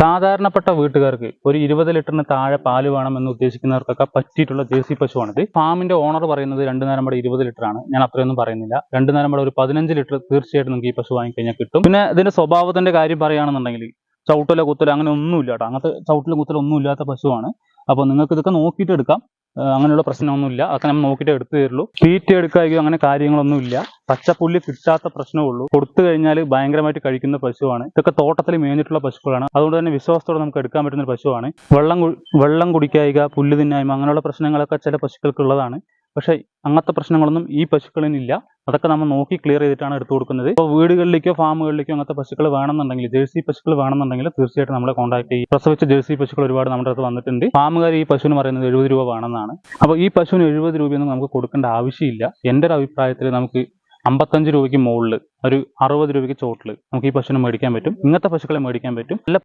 സാധാരണപ്പെട്ട വീട്ടുകാർക്ക് ഒരു ഇരുപത് ലിറ്ററിന് താഴെ പാൽ വേണമെന്ന് ഉദ്ദേശിക്കുന്നവർക്കൊക്കെ പറ്റിയിട്ടുള്ള ജേഴ്സി പശുവാണിത്. ഫാമിന്റെ ഓണർ പറയുന്നത് രണ്ട് നേരം ഇവിടെ ഇരുപത് ലിറ്റർ ആണ്. ഞാൻ അത്രയൊന്നും പറയുന്നില്ല. രണ്ട് നേരം ഇവിടെ ഒരു പതിനഞ്ച് ലിറ്റർ തീർച്ചയായിട്ടും നിങ്ങൾക്ക് ഈ പശു വാങ്ങിക്കഴിഞ്ഞാൽ കിട്ടും. പിന്നെ ഇതിന്റെ സ്വഭാവത്തിന്റെ കാര്യം പറയുകയാണെന്നുണ്ടെങ്കിൽ ചവിട്ടലോ കുത്തലോ അങ്ങനെ ഒന്നുമില്ല കേട്ടോ. അങ്ങനത്തെ ചവിട്ടലോ കുത്തലോ ഒന്നും ഇല്ലാത്ത പശുവാണ്. അപ്പോൾ നിങ്ങൾക്ക് ഇതൊക്കെ നോക്കിയിട്ട് എടുക്കാം. അങ്ങനെയുള്ള പ്രശ്നമൊന്നുമില്ല. അതൊക്കെ നമ്മൾ നോക്കിയിട്ട് എടുത്തു തരുള്ളൂ. തീറ്റ എടുക്കുകയോ അങ്ങനെ കാര്യങ്ങളൊന്നുമില്ല. പച്ചപ്പുല്ല് കിട്ടാത്ത പ്രശ്നമുള്ളൂ. കൊടുത്തു കഴിഞ്ഞാൽ ഭയങ്കരമായിട്ട് കഴിക്കുന്ന പശുവാണ്. ഇതൊക്കെ തോട്ടത്തിൽ മേഞ്ഞിട്ടുള്ള പശുക്കളാണ്. അതുകൊണ്ട് തന്നെ വിശ്വാസത്തോടെ നമുക്ക് എടുക്കാൻ പറ്റുന്ന ഒരു പശുവാണ്. വെള്ളം വെള്ളം കുടിക്കായിക പുല്ല് തിന്നായ്മ അങ്ങനെയുള്ള പ്രശ്നങ്ങളൊക്കെ ചില പശുക്കൾക്കുള്ളതാണ് പക്ഷേ അങ്ങനത്തെ പ്രശ്നങ്ങളൊന്നും ഈ പശുക്കളിനില്ല. അതൊക്കെ നമ്മൾ നോക്കി ക്ലിയർ ചെയ്തിട്ടാണ് എടുത്തു കൊടുക്കുന്നത്. ഇപ്പോൾ വീടുകളിലേക്കോ ഫാമുകളിലേക്കോ അങ്ങനത്തെ പശുക്കൾ വേണമെന്നുണ്ടെങ്കിൽ ജേഴ്സി പശുക്കൾ വേണമെന്നുണ്ടെങ്കിൽ തീർച്ചയായിട്ടും നമ്മളെ കോൺടാക്ട് ചെയ്യും. പ്രസവിച്ച ജേഴ്സി പശുക്കൾ ഒരുപാട് നമ്മുടെ അടുത്ത് വന്നിട്ടുണ്ട്. ഫാമുകാർ ഈ പശുവിന് പറയുന്നത് എഴുപത് രൂപ വേണമെന്നാണ്. അപ്പോൾ ഈ പശുവിന് എഴുപത് രൂപയൊന്നും നമുക്ക് കൊടുക്കേണ്ട ആവശ്യമില്ല. എന്റെ ഒരു അഭിപ്രായത്തിൽ നമുക്ക് അമ്പത്തഞ്ച് രൂപയ്ക്ക് മുകളിൽ ഒരു അറുപത് രൂപയ്ക്ക് ചോട്ടിൽ നമുക്ക് ഈ പശുവിനെ മേടിക്കാൻ പറ്റും. ഇങ്ങനത്തെ പശുക്കളെ മേടിക്കാൻ പറ്റും.